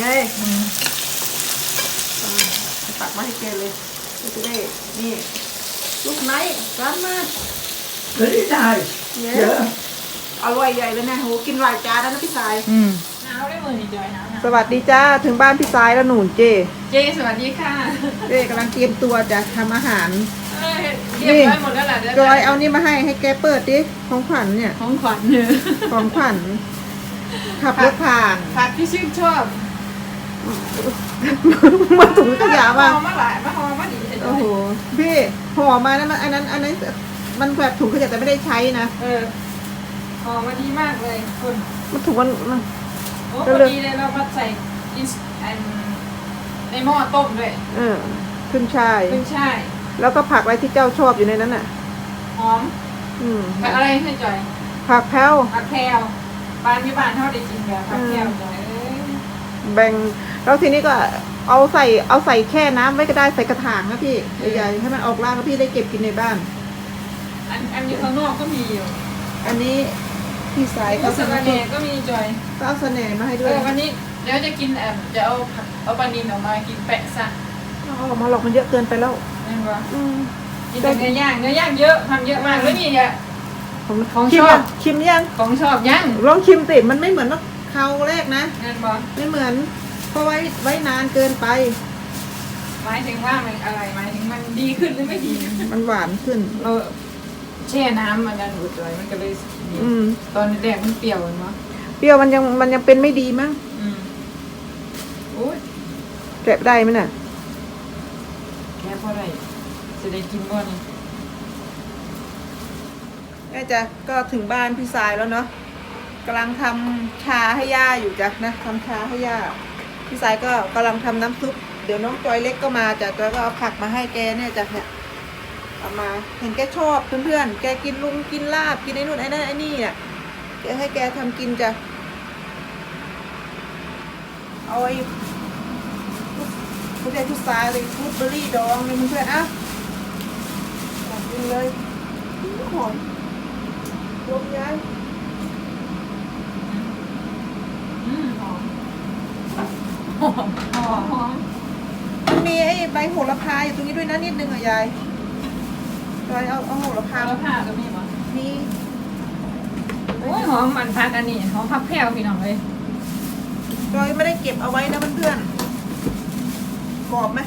ไงอ่าตักมาให้แกเลยก็จะได้นี่ลูกไนท์ร้านมา Very nice. Yeah. Yeah. อร่อยใหญ่เลยนะโหกินหลายจานแล้วนะพี่สายอืมหนาวได้มือนี่จอยหนาวหนาวสวัสดีจ้าถึงบ้านพี่สายแล้วหนูเจ เจสวัสดีค่ะเจกำลังเตรียมตัวจะทำอาหารเอ้ยเรียบร้อยหมดแล้วล่ะดี๋วจอยเอานี่มาให้ให้แกเปิดดิของขวัญเนี่ยของขวัญเนอะของขวัญขับรถผ่านผักที่ชื่นชอบ มาถุงขยะมาหอมมาหลายมาหอมมาดีแต่จโอ้อยโหพี่ห่อมานะมันอันนั้น อันนั้น มันแบบถุงขยะแต่ไม่ได้ใช้นะเออหอมมาดีมากเลยคุณมันถุงมันมันโอ้ก็พอเลยดีเลยเราพัดใส่อินสอันในหม้อต้มด้วยเออขึ้นช่ายขึ้นช่ายแล้วก็ผักอะไรที่เจ้าชอบอยู่ในนั้นน่ะหอม อืมผักอะไรให้จอยผักแพ้วผักแพรวบ้านที่บ้านเท่าได้กินแบบผักแพรวจอยเอ้ย แบ่งแล้วทีนี้ก็เอาใส่เอาใส่แช่น้ำไว้ก็ได้ใส่กระถางนะพี่ใหญ่ๆให้มันออกรากแล้วพี่ได้เก็บกินในบ้าน อันอันอยู่ข้างนอกก็มีอยู่อันนี้พี่สายก็เขาสาทำระแหน่ก็มีจอยก็เอาเสน่ห์มาให้เอด้วยอวันนี้เดี๋ยวจะกินแอบจะเอาผักเอาปลานินออกมากินแปะซะเอาออกมาหรอกมันเยอะเกินไปแล้ว นั่นวะอืม กินแต่เนื้อย่างเนื้อย่างเยอะทำเยอะมากแล้วนี่เนี่ยผมของชิมชอบ ยังชิมยังของชอบย่างลองชิมสิมันไม่เหมือนว่า คราวแรกนะ นั่นบอไม่เหมือน เพราะไว้ไว้นานเกินไป หมายถึงว่ามันอะไรหมายถึงมันดีขึ้นหรือไม่ดี มันหวานขึ้น เราแช่น้ำมันดันอุดเลยมันก็เลยดีอืม ตอนแรกมันเปรี้ยวเห็นมั้เปรี้ยวมันยังมันยังเป็นไม่ดีมั้งอืมโอ้ยแกะได้ไหมน่ะ แค่พอไรจะได้กินบ่นี่ แม่จ้ะก็ถึงบ้านพี่สายแล้วเนาะ กำลังทำชาให้ย่าอยู่จ้ะนะทำชาให้ย่าพี่สายก็กำลังทำน้ำซุป เดี๋ยวน้องจอยเล็กก็มาจ้ะจอยก็เอาผักมาให้แกเนี่ยจ้ะเนี่ยเอามาเห็นแกชอบเพื่อนๆแกกินลุงกินลาบกินไอ้นู่นไอ้นั่นไอ้นี่เนี่ยแกให้แกทำกินจ้ะเอาไอ้ผู้ใหญ่ผู้ชายเลยฟูดเบอร์รี่ดองเลยเพื่อนๆอะหอมจริงเลยหอมลมย้าย อืมหอมหอ มหอมหอมมันมีไอ้ใบโหระพาอยู่ตรงนี้ด้วยนะนิดนึงอะยายจอยเอาเอาโหระพาแล้วผ้าก็มีมั้มีโอ้ยหอมมันพักอันนี้หอมพักแพรวพี่น้องเลยจอยไม่ได้เก็บเอาไว้นะเพื่อนๆกรอบไหม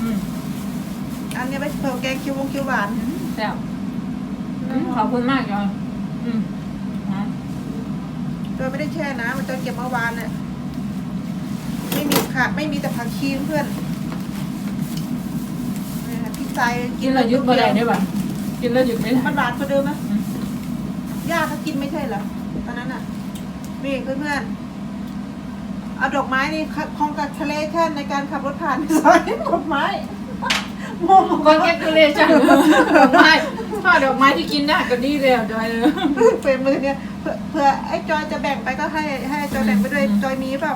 อืมอันนี้ไปเพิ่มแกงคิววงคิวหวานแซ่บอืมขอบคุณมากจอยอืมหอมจอยไม่ได้แช่นะมันจอยเก็บเมื่อวานเนี่ย ไม่มีค่ะ ไม่มีแต่ผักชีเพื่อนนี่ค่ะพริกไทยกินแล้วหยุดบ่ได้ได้ป่ะกินแล้วหยุดไม่ได้มันหวานกว่าเดิมไหมอืมย่าเขากินไม่ใช่เหรอตอนนั้นอะนี่เพื่อนๆเอาดอกไม้นี่คองกับทะเลชั่นในการขับรถผ่านซอยดอกไม้โมโหคอนแกตูเลชั่นดอกไม้ช่อดอกไม้ที่กินได้ก็ดีแล้วจอยเลยเป็นมือเนี่ยเผื่อเผื่อไอ้จอยจะแบ่งไปก็ให้ให้จอยแบ่งไปด้วยอืมจอยมีเปล่า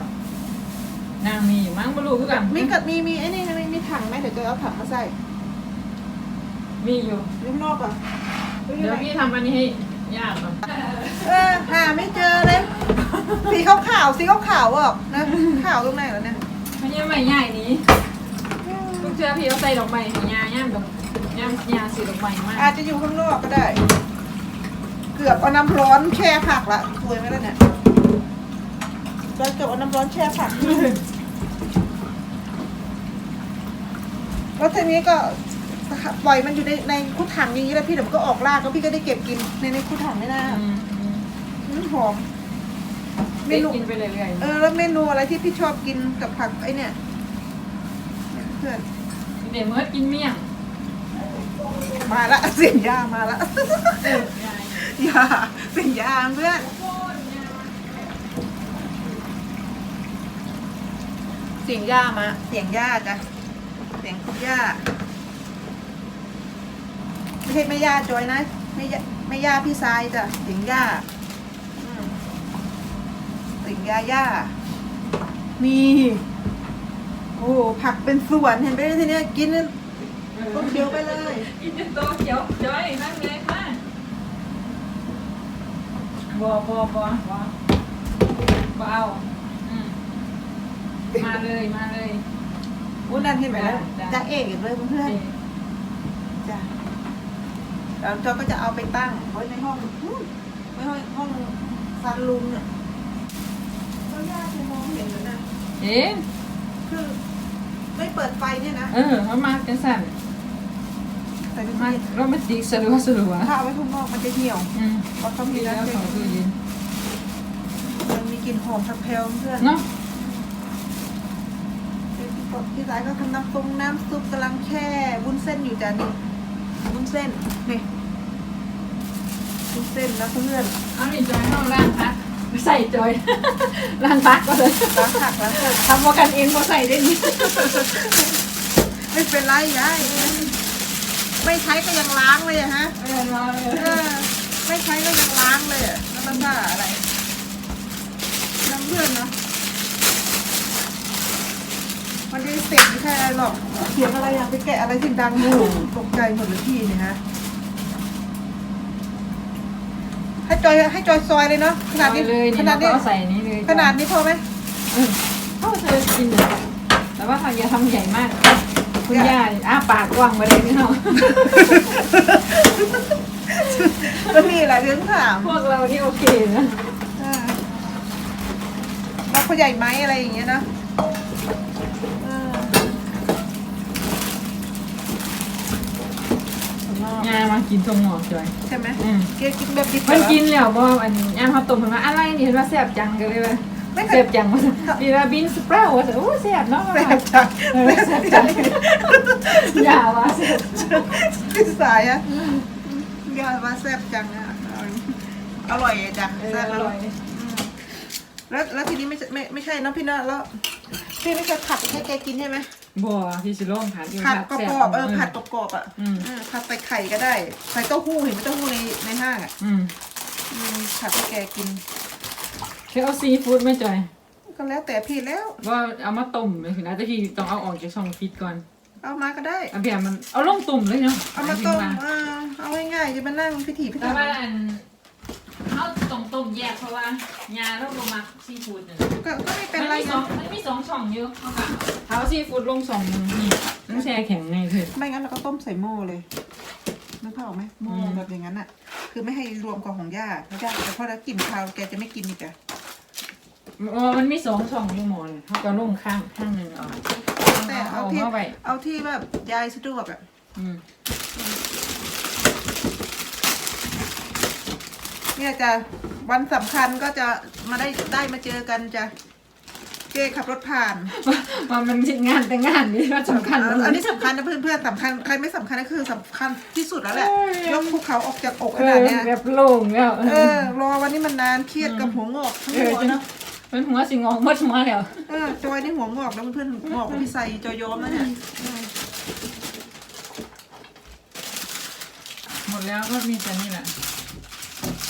นางมีอยู่มั้งบ่รู้คือกันมีกับมีมีไอ้นี่มีมีถังไหมเดี๋ยวจอยเอาถังมาใส่มีอยู่อยู่ข้างนอกอะเดี๋ยวพี่ทำอันนี้ให้ยากก่อนเออหาไม่เจอเลยสีขาวขาวๆสีขาวขาวๆอะนะขาวตรงไหนแล้วเนี่ยไม่ใช่ไม่ง่ายนี้ลูกเชื่อพี่เอาใส่ดอกไม้ให้ยาย่ามดอกย่ามยาสีดอกไม้มากอาจจะอยู่ข้างนอกก็ได้ เกือบเอาน้ำร้อนแช่ผักละสวยไหมล่ะเนี่ย จอยเกือบเอาน้ำร้อนแช่ผักแล้วทีนี้ก็ปล่อยมันอยู่ในในคุดถังอย่างนี้แล้วพี่เดี๋ยวมันก็ออกรากแล้วพี่ก็ได้เก็บกินในในคุดถังไม่น่าอืมอืมอืมหอมเมได้นูกินไปเรื่อยเออแล้วเมนูอะไรที่พี่ชอบกินกับผักไอเนี่ยเนี่ยเพื่อนๆเดี๋ยวเมื่อกินเมี่ยง มาละเสียงยามาละเออยายยาเสียงยาเพื่อน เสียงย่ามาเสียงย่าจ้ะเสียงคุณย่าไม่ใช่แม่ย่าจอยนะไม่ย่าไม่ย่าพี่ทรายจ้ะเสียงย่าอืมเสียงย่าย่านี่โอ้ผักเป็นสวนเห็นไหมทีเนี้ยกินต้นเคี้ยวไปเลยกินจนโตเขียวจ้อยนั่งเลยค่ะบัวบัวบัวบัวบัวเอาอื มมาเลยมาเลยอุ้นั่นเห็นไหมแล้วจ้ะจะเอกอีกเลยเพื่อนๆจ้ะแล้วจอยก็จะเอาไปตั้งไว้ในห้องนู่นไว้ห้องห้องซันรูมเนี่ยก็ยากจะมองเห็นเลยนะเอ๊ะคือไม่เปิดไฟเนี่ยนะ เออเขามาจังสั่นแต่เป็นมาไม้โรแมนติกสลัวสลัวถ้าเอาไว้ข้างนอกมันจะเหี่ยวอืมเพราะเขามีมีแล้วน้ำเขาคือยินมันมีกลิ่นหอมทับเพลเพื่อนเนาะ พี่สายก็ทำน้ำซุปน้ำซุปกำลังแช่วุ้นเส้นอยู่จ้ะนี่วุ้นเส้นนี่วุ้นเส้นนะเพื่อนเอาหนิจอยเข้าล่างพักใส่จอยล่างพักก็เลยล้างผักล้างเส้นทำว่ากันเองพอใส่ได้นี่ไม่เป็นไรยายไม่ใช้ก็ยังล้างเลยอะฮะเออมาเลยเออไม่ใช้ก็ยังล้างเลยอะแล้วมันว่าอะไรน้ำเพื่อนเนาะ มันได้เสร็จไม่ใช่อะไรหรอกเสียงอะไรอยากไปแกะอะไรที่ดังอยู่ตกใจหมดเลยพี่เนี่ยฮะให้จอยให้จอยซอยเลยเนาะขนาดนี้เลยขนี่นาเราดก็นี้เอาใส่นี้เลยขนาดนี้พอไหมเออเข้าเธอกินอยู่แต่ว่าทำอย่าทำใหญ่มาก คุณย่านี่อ้าปากกว้างมาเลยนี่เนาะก็นี่แหละเรื่องถามพวกเรานี่โอเคนะอ่าแล้วเขาใหญ่ไหมอะไรอย่างเงี้ยนะเอ อย่ามากินทงหมอจอย ใช่ไหมอืม เกกินแบบดิบมันเหรอกินแล้วบ่อันย่างข้าวต้มเพิ่นว่าอะไรนี่เห็นว่าแซ่บจังกันเลยว่าไม่เคแซ่ยบจังว่าดีว่าบินสเปร่าว่าโอ้แซ่บเนาะแซ่บจังเออแซ่บจังอย่าว่าแซ่บพี่สายอะยาว่าแซ่บจังอะอร่อยจังเออแซ่บออร่ร่ออยย แล้วแล้วทีนี้ไม่ใช่ไม่ไม่ใช่นะพี่นะแล้วพี่ไม่เคยผัดให้แกกินใช่ไหม บ่พี่สิลองผัดอยู่ผัดกแซ่รอบๆเออผัดกรอบๆอะอืมเออผัดใส่ไข่ก็ได้ใส่เต้าหู้เห็นไหมเต้าหู้ในในห้างอะอืมอืมผัดให้แกกินเคยเอาซีฟู้ดไหม่จอยก็แล้วแต่พี่แล้ว ว่าเอามาต้มเลยคือนะแต่พี่ต้องเอาออกจากช่องฟิตก่อนเอามาก็ได้เอาเบียร์มันเอาลงตุ่มเลยเนาะเอามาต้มเออเอาง่ายๆจะมานั่งพิถีพิแต่ถันว่าอัน เอาตรงต้มแยกเพราะว่ายาเราบ่มักซีฟู้ดเนี่ยก็ก็ไม่เป็นมันไรมีสอนะงมันมีสองช่องอยู่เอาค่ะเอาซีฟู้ดลงสองนี่ต้องแช่แข็งไงเถอะ ไม่งั้นเราก็ต้มใส่หม้อเลยนึกภาพออกไหมหม้ออืมแบบอย่างนั้นอะ คือไม่ให้รวมกับของย่าเพราะย่าแต่พอแล้วกลิ่นคาวแกจะไม่กินอีกอะอ๋อมันมีสองช่องอยู่หมอเลยเขาก็ลงข้างข้างหนึ่งเอาแต่เอาเอาที่เข้าไปเอาที่แบบยายสะดวกอะอืม เนี่ยจะวันสำคัญก็จะมาได้ได้มาเจอกันจะเจ๊ขับรถผ่านว่ามันงานแต่งงานนี่ก็สำคัญอันนี้สำคัญนะเพื่อนเพื่อนๆสำคัญใครไม่สำคัญก็คือสำคัญที่สุดแล้วแหละเอ้ยยกภูเขาออกจากอกเอขนาอดเนี้ยแบบโล่งแล้วเออรอวันนี้มันนานเครียดกับหัวงอกทั้งเออหัวเนาะเป็นหัวสิงอกหมดหัวแล้วเออจอยนี่หัวงอกแล้วเพื่อนๆงอกกับพี่ใส่จอยยอมแล้วเนี่ยอืมหมดแล้วก็มีแต่นี่แหละ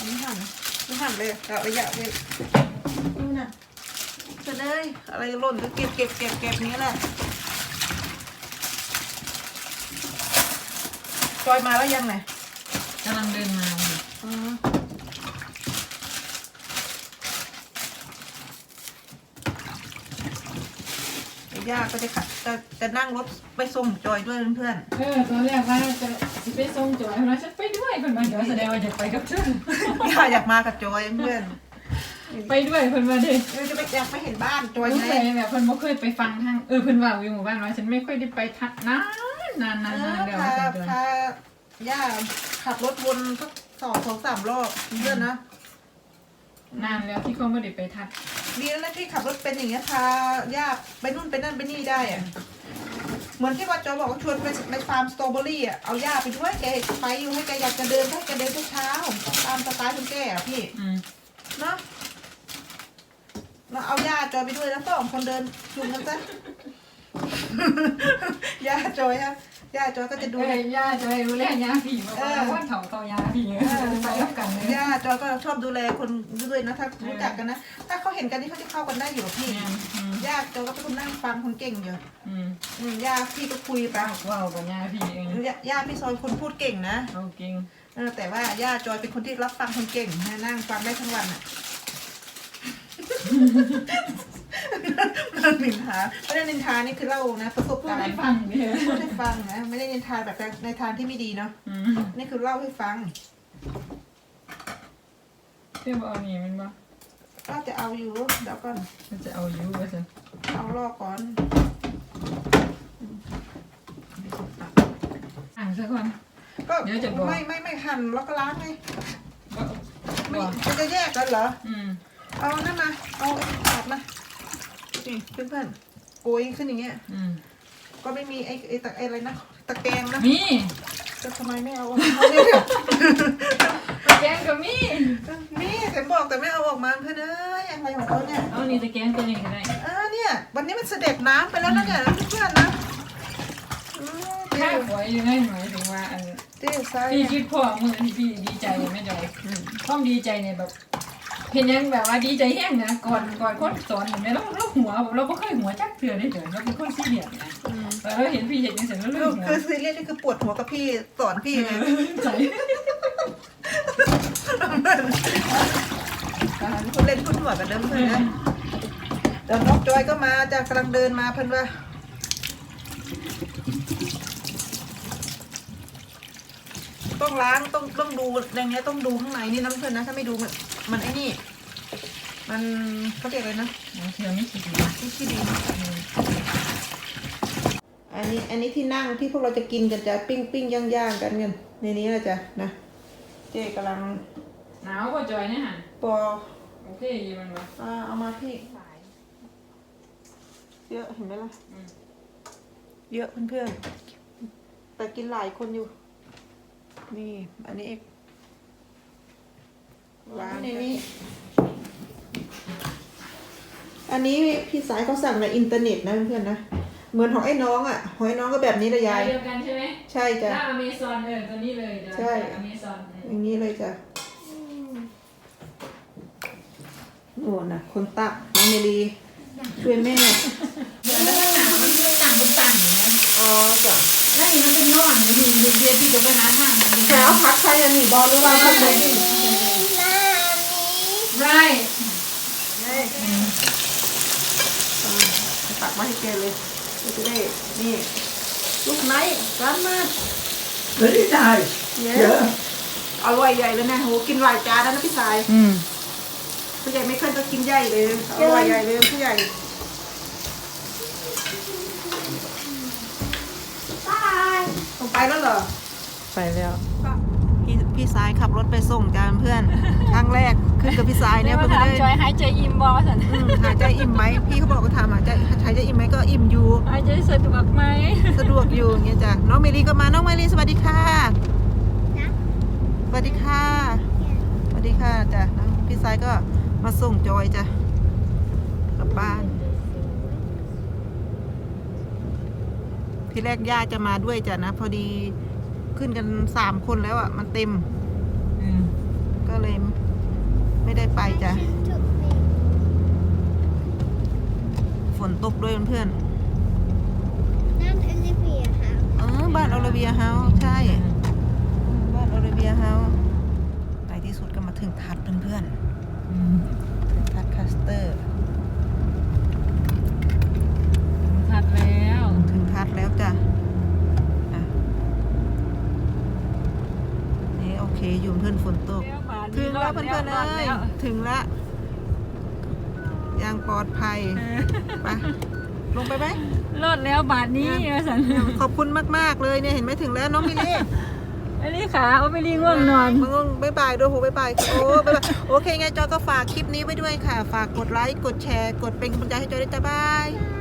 อันนี้หั่นไม่หั่นเลยเอาระยะเลยนี่น่ะจะเลยอะไรหล่นก็เก็บเก็บเก็บเก็บนี้แหละจอยมาแล้วยังไงกำลังเดินมาอืมเดี๋ยวย่าก็จะขับจะจะนั่งรถไปส่งจอยด้วยเพื่อนเออตอนแรกว่าจะไปส่งจอยนะฉันไปด้วย เพิ่นมาเดี๋ยวแสดงว่าจะไปกับฉันๆย่าอยากมากับจอยเพื่อนไปด้วยเพิ่นมาเด้เออจะไปอยากไปเห็นบ้านจอยรู้ไงใส่แบบเพิ่นบ่เคยไปฟังทางเออเพิ่นว่าวิวหมู่บ้านว่าฉันไม่ค่อยได้ไปทักนานนานนานานเอนอแล้วพาฉันเดินพาย่าขับรถวนสักสองสองสามรอบเพื่อนนะนานแล้วที่เขาไม่ได้ไปทักดีแล้วนะที่ขับรถเป็นอย่างเงี้ยพาย่าไปนู่นไปนั่นไปนี่ได้อะ เหมือนที่ว่าจอยบอกว่าชวนไปไปฟาร์มสตรอเบอรี่อะเอาย่าไปด้วยแกไปอยู่ให้แกอยากจะเดินก็ให้แกเดินเช้าๆตามสไตล์คนแก่อะพี่อืมเนาะเราเอาย่าจอยไปด้วยแล้วสองคนเดินจุงกันซะย่าจอยฮะ ย่าจอยก็จะดูเอ้ยย่าจะไปรู้แลย่าผีบอกว่าว่าเขาเขาย่าผีเออไปรับกันเลยย่าจอยก็ชอบดูแลคนด้วยนะถ้ารู้จักกันนะ ถ้าเขาเห็นกันนี่เขาจะเข้ากันได้อยู่พี่อืมย่าจอยก็เป็นคนนั่งฟังคนเก่งอยู่อืมอืมย่าพี่ก็คุยไปว้าวกับย่าผีเองย่าย่าพี่ซอยคนพูดเก่งนะเอาเก่งเออแต่ว่าย่าจอยเป็นคนที่รับฟังคนเก่งนะนั่งฟังได้ทั้งวันอะ นินทาไม่ได้นินทานี่คือเล่านะประสบพูดการให้ณ์ฟังเนี่ยพูดให้ฟังนะไม่ได้นินทาแบบในทางที่ไม่ดีเนาะอืมนี่คือเล่าให้ฟังเพื่อนบอกเอานี่มันบ่ก็จะเอาอยู่เดี๋ยวก่อนมันจะเอาอยู่ว่าจะเอาลอกก่อนอ่านซะก่อน ก็เดี๋ยวจะบอก ไม่ไม่ไม่หั่นแล้วก็ล้างไงบ่ไม่บ่มันจะแยกกันเหรออืมเอานั่นมาเอาไอ้ขาดมา นี่เพื่อนๆโกยขึ้นอย่างเงี้ย อืมก็ไม่มีไอ้ไอ้ตะไอ้อะไรนะตะแกรงนะมีจะทำไมไม่เอาเอาเนี่ยตะแกรงก็มีนี่แต่บอกแต่ไม่เอาออกมาเพื่อนเอ้ยอะไรของเขาเนี่ย เอานี่ตะแกรงตัวนี้ก็ได้อ่าเนี่ย วันนี้มันเสด็จน้ำไปแล้วนะเนี่ยเพื่อนๆนะอืมเจ๊ข้าวหวยอยู่ในหมายถึงว่าอันเจ๊ใส่พี่คิดพ่อมือที่พี่ดีใจไม่จอยความดีใจเนี่ยแบบ เห็นยังแบบว่าดีใจแห้งนะก่อนก่อนคนสอนเห็นไหมเราเราหัวเราไม่เคยหัวจักเถื่อได้เดี๋ยวเราเป็นคนซีเรียสนะอืมแต่เราเห็นพี่เห็นยังเสร็จแล้วคืเรื่อองหัวคือซีเรียสนี่คือปวดหัวกับพี่สอนพี่ไงใจคุณเล่นคุณหัวกันเดิมเพื่อนนะเดี๋ยวน้องจอยก็มาจากกำลังเดินมาเพื่อนว่าต้องล้างต้องต้องดูอย่างเงี้ยต้องดูข้างในนี่น้ำเพื่อนนะถ้าไม่ดูมัน มันไอ้นี่ มันเขาเรียกอะไรนะเถื่อไม่คิดดีที่ที่ดีอันนี้อันนี้ที่นั่งที่พวกเราจะกินกันจะปิ้งปิ้งย่างย่างกันกันในนี้นะจ๊ะนะเจ๊กำลังหนาวกว่าจอยเนี่ยฮะปอโอเคยี่มันวะอ่าเอามาพี่เยอะเห็นไหมล่ะอืมเยอะเพื่อนๆแต่กินหลายคนอยู่ นี่ อันนี้เอก วางในนี้ อันนี้พี่สายเขาสั่งในอินเทอร์เน็ตนะเพื่อนๆนะ เหมือนของไอ้น้องอะของไอ้น้องก็แบบนี้เลยยาย เดียวกันใช่ไหมใช่จ้ะถ้าอเมซอนเออตัวนี้เลยใช่ อเมซอนอย่างนี้เลยจ้ะโอ้น่ะ คนตักน้องเมลีช่วยแม่ เดี๋ยวแล้วข้างหนามันคือต่างเป็นต่างอย่างนี้อ๋อจ้ะแล้วนี่มันเป็นร่อนเลยพี่เดียวพี่จะไปหาทางมันเป็นแล้วพักใช้อันนี้บอลหรือว่าพักใช้นี่ไร เฮ้ยอ่าตักมาให้แกเลยเราจะได้นี่ลูกไนท์กันมา Very nice. Yeah. Yeah. อร่อยใหญ่เลยนะโหกินหลายจานแล้วนะพี่สายอืมผู้ใหญ่ไม่เคยจะกินใหญ่เลยอร่อยใหญ่เลยผู้ใหญ่ลงไปแล้วเหรอ ไปแล้วพี่ พี่สายขับรถไปส่งกันเพื่อน ครั้งแรกขึ้นกับพี่สายเนี่ยมาเพื่อนถามได้จอยหายใจอิ่มบอสันอืมหายใจอิ่มไหมพี่เขาบอกว่าถามหายใจหายใจอิ่มไหมก็อิ่มอยู่หายใจสะดวกไหมสะดวกอยู่อย่างเงี้ยจ้ะน้องเมลีก็มาน้องเมลีสวัสดีค่ะสวัสดีค่ะสวัสดีค่ะจ้ะน้องพี่สายก็มาส่งจอยจ้ะกลับบ้านที่แรกย่าจะมาด้วยจ้ะนะ พอดี ขึ้นกันสามคนแล้วอะ มันเต็มอืมก็เลยไม่ได้ไปจ้ะ ฝนตกด้วยเพื่อนนั่นอลิเวียค่ะๆเออบ้านออลเวียเฮาส์ใช่ บ้านออลเวียเฮาส์ในที่สุดก็มาถึงทัดเพื่อนอืมๆถึงทัดคัสเตอร์ถัดแล้ว ถึงทัดแล้วจ้ะอะ นี่โอเคอยู่เพื่อนฝนตก ถึงแล้วเพื่อนๆเอ้ยถึงแล้วยังปลอดภัยไปลงไปไหมรอดแล้วบาทนี้สันขอบคุณมากๆเลยเนี่ยเห็นไหมถึงแล้วน้องมิลลี่อันนี้ขาเอาไปรีง่วงนอนมึงบายบายด้วยโหบายบายโอ้บายบายโอเคไงจอยก็ฝากคลิปนี้ไว้ด้วยค่ะ ฝากกดไลค์กดแชร์ กดเป็นกำลังใจให้จอยด้วยจ้าบายบายบาย